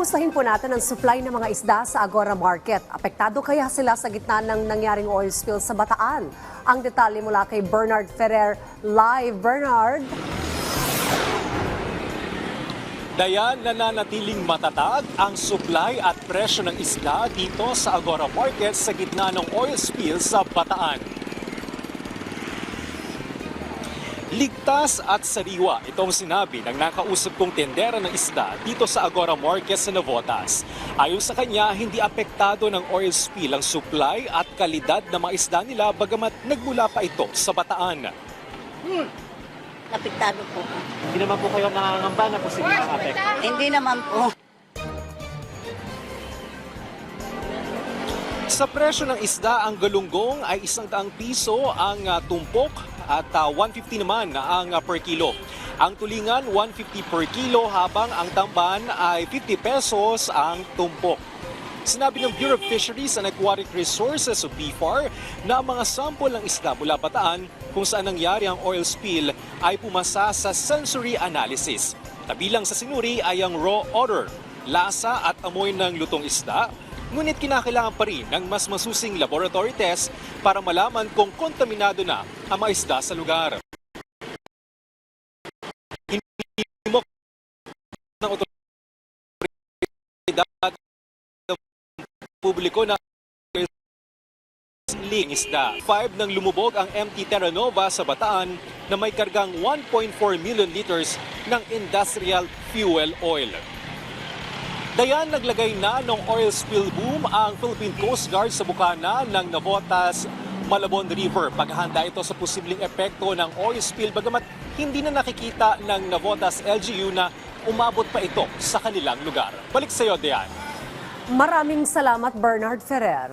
Kamustahin po natin ang supply ng mga isda sa Agora Market. Apektado kaya sila sa gitna ng nangyaring oil spill sa Bataan? Ang detalye mula kay Bernard Ferrer. Live, Bernard! Dayan, nananatiling matatag ang supply at presyo ng isda dito sa Agora Market sa gitna ng oil spill sa Bataan. Ligtas at sariwa itong sinabi ng nakausap kong tendera ng isda dito sa Agora Market sa Navotas. Ayon sa kanya, hindi apektado ng oil spill ang supply at kalidad ng mga isda nila bagamat nagmula pa ito sa Bataan. Napiktado po. Hindi naman po kayo nangangamba na posibleng apekto. Hindi naman po. Sa presyo ng isda, ang galunggong ay isang daang piso ang ah, tumpok at ah, 150 naman ang ah, per kilo. Ang tulingan, 150 per kilo habang ang tamban ay 50 pesos ang tumpok. Sinabi ng Bureau of Fisheries and Aquatic Resources o BFAR na ang mga sample ng isda mula Bataan kung saan nangyari ang oil spill ay pumasa sa sensory analysis. Kabilang sa sinuri ay ang raw odor, lasa at amoy ng lutong isda, ngunit kinakailangan pa rin ng mas masusing laboratory test para malaman kung kontaminado na ang mga sa lugar. Hindi mo ng otoridad ng publiko na ling isda. Five nang lumubog ang MT Terra Nova sa Bataan na may kargang 1.4 million liters ng industrial fuel oil. Dayan naglagay na ng oil spill boom ang Philippine Coast Guard sa bukana ng Navotas Malabon River. Paghahanda ito sa posibleng epekto ng oil spill bagamat hindi na nakikita ng Navotas LGU na umabot pa ito sa kanilang lugar. Balik sa iyo, Dayan. Maraming salamat, Bernard Ferrer.